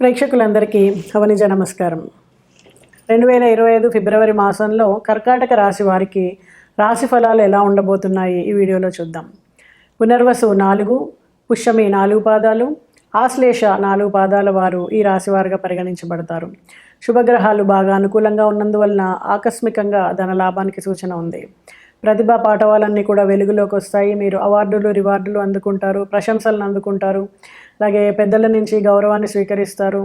ప్రేక్షకులందరికీ అవనిజ నమస్కారం. రెండు వేల ఇరవై ఐదు ఫిబ్రవరి మాసంలో కర్కాటక రాశి వారికి రాశి ఫలాలు ఎలా ఉండబోతున్నాయి ఈ వీడియోలో చూద్దాం. పునర్వసు నాలుగు పుష్యమి నాలుగు పాదాలు ఆశ్లేష నాలుగు పాదాల వారు ఈ రాశి వారుగా పరిగణించబడతారు. శుభగ్రహాలు బాగా అనుకూలంగా ఉన్నందువలన ఆకస్మికంగా ధన లాభానికి సూచన ఉంది. ప్రతిభా పాఠవాలన్నీ కూడా వెలుగులోకి వస్తాయి. మీరు అవార్డులు రివార్డులు అందుకుంటారు ప్రశంసలను అందుకుంటారు. అలాగే పెద్దల నుంచి గౌరవాన్ని స్వీకరిస్తారు.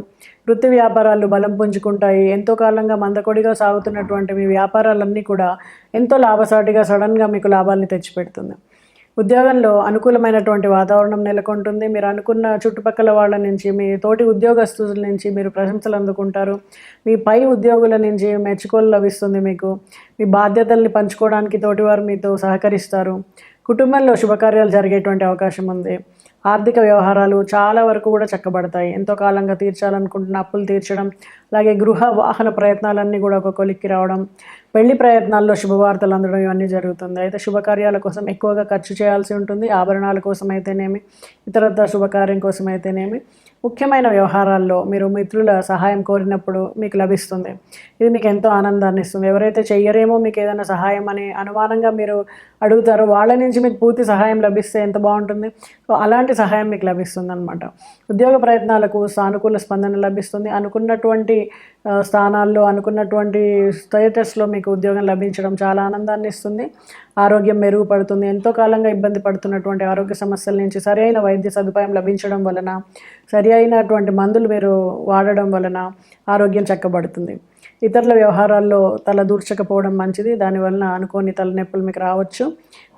వృత్తి వ్యాపారాలు బలం పుంజుకుంటాయి. ఎంతో కాలంగా మందకొడిగా సాగుతున్నటువంటి మీ వ్యాపారాలన్నీ కూడా ఎంతో లాభసాటిగా సడన్గా మీకు లాభాల్ని తెచ్చిపెడుతుంది. ఉద్యోగంలో అనుకూలమైనటువంటి వాతావరణం నెలకొంటుంది. మీరు అనుకున్న చుట్టుపక్కల వాళ్ళ నుంచి మీ తోటి ఉద్యోగస్తుల నుంచి మీరు ప్రశంసలు అందుకుంటారు. మీ పై ఉద్యోగుల నుంచి మెచ్చుకోలు లభిస్తుంది మీకు. మీ బాధ్యతల్ని పంచుకోవడానికి తోటివారు మీతో సహకరిస్తారు. కుటుంబంలో శుభకార్యాలు జరిగేటువంటి అవకాశం ఉంది. ఆర్థిక వ్యవహారాలు చాలా వరకు కూడా చక్కబడతాయి. ఎంతో కాలంగా తీర్చాలనుకుంటున్న అప్పులు తీర్చడం అలాగే గృహ వాహన ప్రయత్నాలన్నీ కూడా ఒక కొలిక్కి రావడం పెళ్ళి ప్రయత్నాల్లో శుభవార్తలు అందడం ఇవన్నీ జరుగుతుంది. అయితే శుభకార్యాల కోసం ఎక్కువగా ఖర్చు చేయాల్సి ఉంటుంది. ఆభరణాల కోసం అయితేనేమి ఇతరత్ర శుభకార్యం కోసం అయితేనేమి ముఖ్యమైన వ్యవహారాల్లో మీరు మిత్రుల సహాయం కోరినప్పుడు మీకు లభిస్తుంది. ఇది మీకు ఎంతో ఆనందాన్ని ఇస్తుంది. ఎవరైతే చెయ్యరేమో మీకు ఏదైనా సహాయం అని అనుమానంగా మీరు అడుగుతారో వాళ్ళ నుంచి మీకు పూర్తి సహాయం లభిస్తే ఎంత బాగుంటుంది? సో అలాంటి సహాయం మీకు లభిస్తుంది అనమాట ఉద్యోగ ప్రయత్నాలకు సానుకూల స్పందన లభిస్తుంది. అనుకున్నటువంటి స్థానాల్లో అనుకున్నటువంటి స్టేటస్లో మీకు ఉద్యోగం లభించడం చాలా ఆనందాన్ని ఇస్తుంది. ఆరోగ్యం మెరుగుపడుతుంది. ఎంతో కాలంగా ఇబ్బంది పడుతున్నటువంటి ఆరోగ్య సమస్యల నుంచి సరైన వైద్య సదుపాయం లభించడం వలన సరి అయినటువంటి మందులు మీరు వాడడం వలన ఆరోగ్యం చక్కబడుతుంది. ఇతరుల వ్యవహారాల్లో తల దూర్చకపోవడం మంచిది. దానివలన అనుకోని తలనొప్పులు మీకు రావచ్చు.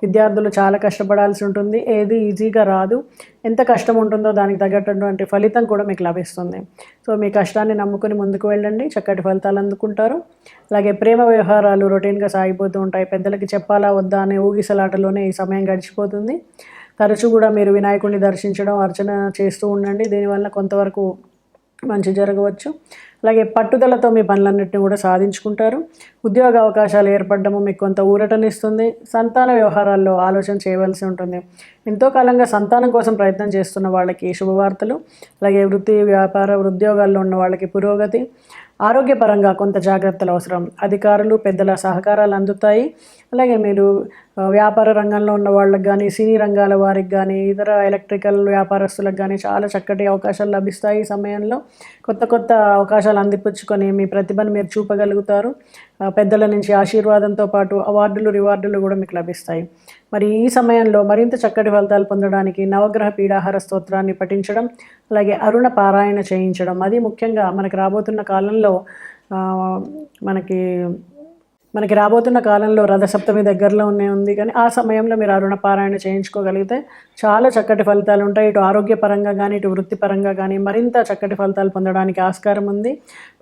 విద్యార్థులు చాలా కష్టపడాల్సి ఉంటుంది. ఏది ఈజీగా రాదు. ఎంత కష్టం ఉంటుందో దానికి తగ్గటువంటి ఫలితం కూడా మీకు లభిస్తుంది. సో మీ కష్టాన్ని నమ్ముకుని ముందుకు వెళ్ళండి. చక్కటి ఫలితాలు అందుకుంటారు. అలాగే ప్రేమ వ్యవహారాలు రొటీన్గా సాగిపోతూ ఉంటాయి. పెద్దలకి చెప్పాలా వద్దా అనే ఊగిసలాటలోనే ఈ సమయం గడిచిపోతుంది. తరచూ కూడా మీరు వినాయకుడిని దర్శించడం అర్చన చేస్తూ ఉండండి. దీనివల్ల కొంతవరకు మంచి జరగవచ్చు. అలాగే పట్టుదలతో మీ పనులన్నింటినీ కూడా సాధించుకుంటారు. ఉద్యోగ అవకాశాలు ఏర్పడడము మీకు కొంత ఊరటనిస్తుంది. సంతాన వ్యవహారాల్లో ఆలోచన చేయవలసి ఉంటుంది. ఎంతో కాలంగా సంతానం కోసం ప్రయత్నం చేస్తున్న వాళ్ళకి శుభవార్తలు. అలాగే వృత్తి వ్యాపార ఉద్యోగాల్లో ఉన్న వాళ్ళకి పురోగతి. ఆరోగ్యపరంగా కొంత జాగ్రత్తలు అవసరం. అధికారులు పెద్దల సహకారాలు అందుతాయి. అలాగే మీరు వ్యాపార రంగంలో ఉన్న వాళ్ళకి కానీ సినీ రంగాల వారికి కానీ ఇతర ఎలక్ట్రికల్ వ్యాపారస్తులకు కానీ చాలా చక్కటి అవకాశాలు లభిస్తాయి ఈ సమయంలో. కొత్త కొత్త అవకాశాలు అందిపుచ్చుకొని మీ ప్రతిభను మీరు చూపగలుగుతారు. పెద్దల నుంచి ఆశీర్వాదంతో పాటు అవార్డులు రివార్డులు కూడా మీకు లభిస్తాయి. మరి ఈ సమయంలో మరింత చక్కటి ఫలితాలు పొందడానికి నవగ్రహ పీడాహార స్తోత్రాన్ని పఠించడం అలాగే అరుణ పారాయణ చేయించడం అది ముఖ్యంగా మనకు రాబోతున్న కాలంలో మనకి మనకి రాబోతున్న కాలంలో రథసప్తమి దగ్గరలో ఉన్నే ఉంది కానీ ఆ సమయంలో మీరు అరుణ పారాయణ చేయించుకోగలిగితే చాలా చక్కటి ఫలితాలు ఉంటాయి. ఇటు ఆరోగ్యపరంగా కానీ ఇటు వృత్తిపరంగా కానీ మరింత చక్కటి ఫలితాలు పొందడానికి ఆస్కారం ఉంది.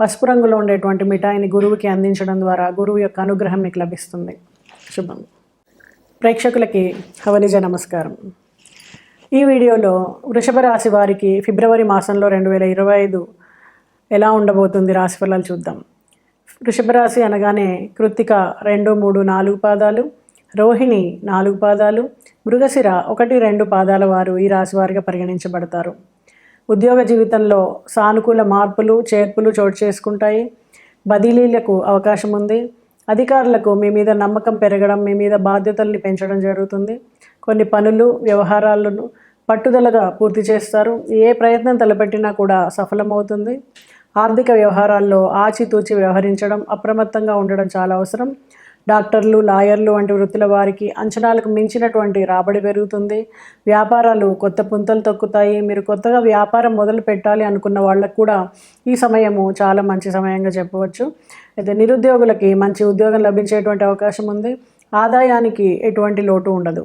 పసుపు రంగులో ఉండేటువంటి మిఠాయిని గురువుకి అందించడం ద్వారా గురువు యొక్క అనుగ్రహం మీకు లభిస్తుంది. శుభం. ప్రేక్షకులకి హవనిజ నమస్కారం. ఈ వీడియోలో వృషభ రాశి వారికి ఫిబ్రవరి మాసంలో రెండు వేల ఇరవై ఐదు ఎలా ఉండబోతుంది రాశిఫలాలు చూద్దాం. వృషభరాశి అనగానే కృత్తిక రెండు మూడు నాలుగు పాదాలు రోహిణి నాలుగు పాదాలు మృగశిర ఒకటి రెండు పాదాల వారు ఈ రాశి వారిగా పరిగణించబడతారు. ఉద్యోగ జీవితంలో సానుకూల మార్పులు చేర్పులు చోటు చేసుకుంటాయి. బదిలీలకు అవకాశం ఉంది. అధికారులకు మీ మీద నమ్మకం పెరగడం మీ మీద బాధ్యతల్ని పెంచడం జరుగుతుంది. కొన్ని పనులు వ్యవహారాలను పట్టుదలగా పూర్తి చేస్తారు. ఏ ప్రయత్నం తలపెట్టినా కూడా సఫలమవుతుంది. ఆర్థిక వ్యవహారాల్లో ఆచితూచి వ్యవహరించడం అప్రమత్తంగా ఉండడం చాలా అవసరం. డాక్టర్లు లాయర్లు వంటి వృత్తుల వారికి అంచనాలకు మించినటువంటి రాబడి పెరుగుతుంది. వ్యాపారాలు కొత్త పుంతలు తొక్కుతాయి. మీరు కొత్తగా వ్యాపారం మొదలు పెట్టాలి అనుకున్న వాళ్ళకు కూడా ఈ సమయము చాలా మంచి సమయంగా చెప్పవచ్చు. అయితే నిరుద్యోగులకి మంచి ఉద్యోగం లభించేటువంటి అవకాశం ఉంది. ఆదాయానికి ఎటువంటి లోటు ఉండదు.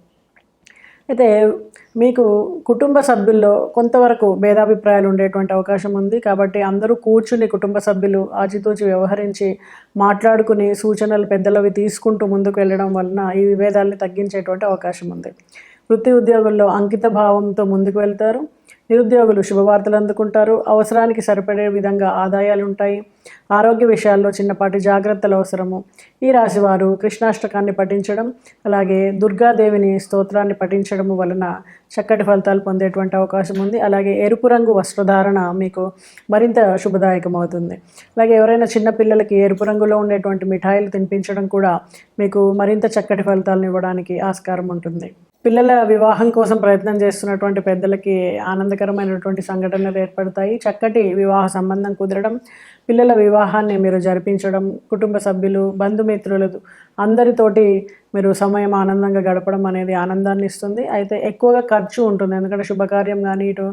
అయితే మీకు కుటుంబ సభ్యుల్లో కొంతవరకు భేదాభిప్రాయాలు ఉండేటువంటి అవకాశం ఉంది. కాబట్టి అందరూ కూర్చుని కుటుంబ సభ్యులు ఆచితూచి వ్యవహరించి మాట్లాడుకుని సూచనలు పెద్దలవి తీసుకుంటూ ముందుకు వెళ్ళడం వలన ఈ విభేదాలని తగ్గించేటువంటి అవకాశం ఉంది. వృత్తి ఉద్యోగుల్లో అంకిత భావంతో ముందుకు వెళ్తారు. నిరుద్యోగులు శుభవార్తలు అందుకుంటారు. అవసరానికి సరిపడే విధంగా ఆదాయాలు ఉంటాయి. ఆరోగ్య విషయాల్లో చిన్నపాటి జాగ్రత్తలు అవసరము. ఈ రాశివారు కృష్ణాష్టకాన్ని పఠించడం అలాగే దుర్గాదేవిని స్తోత్రాన్ని పఠించడం వలన చక్కటి ఫలితాలు పొందేటువంటి అవకాశం ఉంది. అలాగే ఎరుపు రంగు వస్త్రధారణ మీకు మరింత శుభదాయకమవుతుంది. అలాగే ఎవరైనా చిన్నపిల్లలకి ఎరుపు రంగులో ఉండేటువంటి మిఠాయిలు తినిపించడం కూడా మీకు మరింత చక్కటి ఫలితాలను ఇవ్వడానికి ఆస్కారం ఉంటుంది. పిల్లల వివాహం కోసం ప్రయత్నం చేస్తున్నటువంటి పెద్దలకి ఆనందకరమైనటువంటి సంఘటనలు ఏర్పడతాయి. చక్కటి వివాహ సంబంధం కుదరడం పిల్లల వివాహాన్ని మీరు జరిపించడం కుటుంబ సభ్యులు బంధుమిత్రులు అందరితోటి మీరు సమయం ఆనందంగా గడపడం అనేది ఆనందాన్ని ఇస్తుంది. అయితే ఎక్కువగా ఖర్చు ఉంటుంది. ఎందుకంటే శుభకార్యం కానీ ఇటు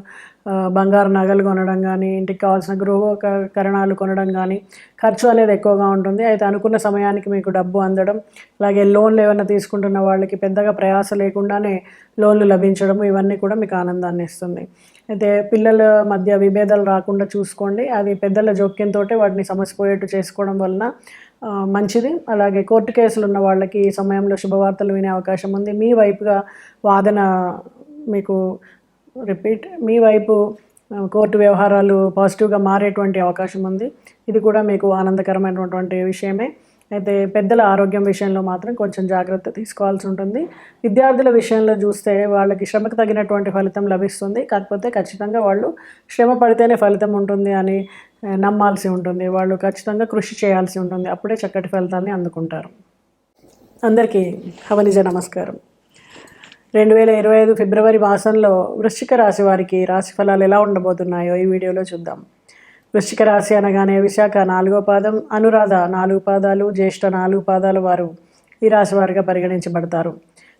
బంగారు నగలు కొనడం కానీ ఇంటికి కావాల్సిన గృహోపకరణాలు కొనడం కానీ ఖర్చు అనేది ఎక్కువగా ఉంటుంది. అయితే అనుకున్న సమయానికి మీకు డబ్బు అందడం అలాగే లోన్లు ఏమైనా తీసుకుంటున్న వాళ్ళకి పెద్దగా ప్రయాస లేకుండానే లోన్లు లభించడం ఇవన్నీ కూడా మీకు ఆనందాన్ని ఇస్తుంది. అయితే పిల్లల మధ్య విభేదాలు రాకుండా చూసుకోండి. అది పెద్దల జోక్యంతో వాటిని సమసిపోయేట్టు చేసుకోవడం వలన మంచిది. అలాగే కోర్టు కేసులు ఉన్న వాళ్ళకి ఈ సమయంలో శుభవార్తలు వినే అవకాశం ఉంది. మీ వైపుగా వాదన మీకు రిపీట్ మీ వైపు కోర్టు వ్యవహారాలు పాజిటివ్గా మారేటువంటి అవకాశం ఉంది. ఇది కూడా మీకు ఆనందకరమైనటువంటి విషయమే. అయితే పెద్దల ఆరోగ్యం విషయంలో మాత్రం కొంచెం జాగ్రత్త తీసుకోవాల్సి ఉంటుంది. విద్యార్థుల విషయంలో చూస్తే వాళ్ళకి శ్రమకు తగినటువంటి ఫలితం లభిస్తుంది. కాకపోతే ఖచ్చితంగా వాళ్ళు శ్రమ పడితేనే ఫలితం ఉంటుంది అని నమ్మాల్సి ఉంటుంది. వాళ్ళు ఖచ్చితంగా కృషి చేయాల్సి ఉంటుంది. అప్పుడే చక్కటి ఫలితాన్ని అందుకుంటారు. అందరికీ హవనిజ నమస్కారం. రెండు వేల ఇరవై ఐదు ఫిబ్రవరి మాసంలో వృశ్చిక రాశి వారికి రాశి ఫలాలు ఎలా ఉండబోతున్నాయో ఈ వీడియోలో చూద్దాం. వృశ్చిక రాశి అనగానే విశాఖ నాలుగో పాదం అనురాధ నాలుగు పాదాలు జ్యేష్ఠ నాలుగు పాదాల వారు ఈ రాశి వారిగా పరిగణించబడతారు.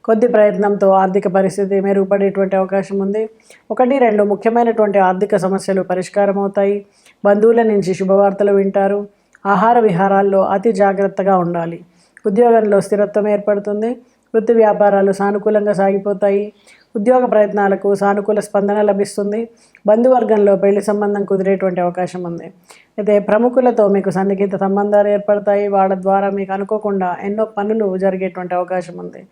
కొద్ది ప్రయత్నంతో ఆర్థిక పరిస్థితి మెరుగుపడేటువంటి అవకాశం ఉంది. ఒకటి రెండు ముఖ్యమైనటువంటి ఆర్థిక సమస్యలు పరిష్కారం అవుతాయి. బంధువుల నుంచి శుభవార్తలు వింటారు. ఆహార విహారాల్లో అతి జాగ్రత్తగా ఉండాలి. ఉద్యోగంలో స్థిరత్వం ఏర్పడుతుంది. వృత్తి వ్యాపారాలు సానుకూలంగా సాగిపోతాయి. ఉద్యోగ ప్రయత్నాలకు సానుకూల స్పందన లభిస్తుంది. బంధువర్గంలో పెళ్ళి సంబంధం కుదిరేటువంటి అవకాశం ఉంది. అయితే ప్రముఖులతో మీకు సన్నిహిత సంబంధాలు ఏర్పడతాయి. వాళ్ళ ద్వారా మీకు అనుకోకుండా ఎన్నో పనులు జరిగేటువంటి అవకాశం ఉంది.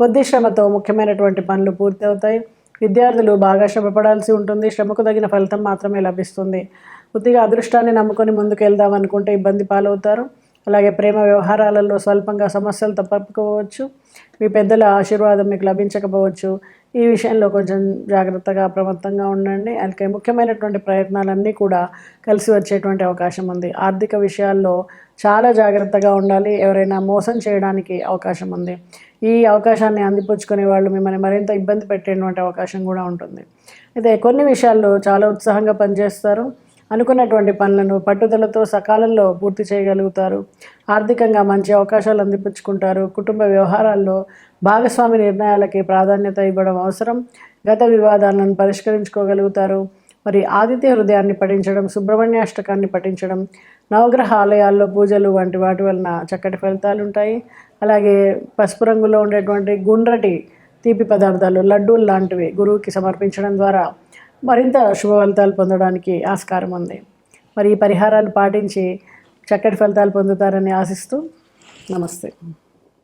కొద్ది శ్రమతో ముఖ్యమైనటువంటి పనులు పూర్తి అవుతాయి విద్యార్థులు బాగా శ్రమపడాల్సి ఉంటుంది. శ్రమకు తగిన ఫలితం మాత్రమే లభిస్తుంది. కొద్దిగా అదృష్టాన్ని నమ్ముకొని ముందుకు వెళ్దాం అనుకుంటే ఇబ్బంది పాలవుతారు. అలాగే ప్రేమ వ్యవహారాలలో స్వల్పంగా సమస్యలు తప్పకపోవచ్చు. మీ పెద్దల ఆశీర్వాదం మీకు లభించకపోవచ్చు. ఈ విషయంలో కొంచెం జాగ్రత్తగా అప్రమత్తంగా ఉండండి. అలాగే ముఖ్యమైనటువంటి ప్రయత్నాలన్నీ కూడా కలిసి వచ్చేటువంటి అవకాశం ఉంది. ఆర్థిక విషయాల్లో చాలా జాగ్రత్తగా ఉండాలి. ఎవరైనా మోసం చేయడానికి అవకాశం ఉంది. ఈ అవకాశాన్ని అందిపుచ్చుకునే వాళ్ళు మిమ్మల్ని మరింత ఇబ్బంది పెట్టేటువంటి అవకాశం కూడా ఉంటుంది. అయితే కొన్ని విషయాల్లో చాలా ఉత్సాహంగా పనిచేస్తారు. అనుకున్నటువంటి పనులను పట్టుదలతో సకాలంలో పూర్తి చేయగలుగుతారు. ఆర్థికంగా మంచి అవకాశాలు అందిపుచ్చుకుంటారు. కుటుంబ వ్యవహారాల్లో భాగస్వామి నిర్ణయాలకి ప్రాధాన్యత ఇవ్వడం అవసరం. గత వివాదాలను పరిష్కరించుకోగలుగుతారు. మరి ఆదిత్య హృదయాన్ని పఠించడం సుబ్రహ్మణ్యాష్టకాన్ని పఠించడం నవగ్రహ ఆలయాల్లో పూజలు వంటి వాటి వలన చక్కటి ఫలితాలు ఉంటాయి అలాగే పసుపు రంగులో ఉండేటువంటి గుండ్రటి తీపి పదార్థాలు లడ్డూలు లాంటివి గురువుకి సమర్పించడం ద్వారా మరింత శుభ ఫలితాలు పొందడానికి ఆస్కారం ఉంది. మరి ఈ పరిహారాలు పాటించి చక్కటి ఫలితాలు పొందుతారని ఆశిస్తూ నమస్తే.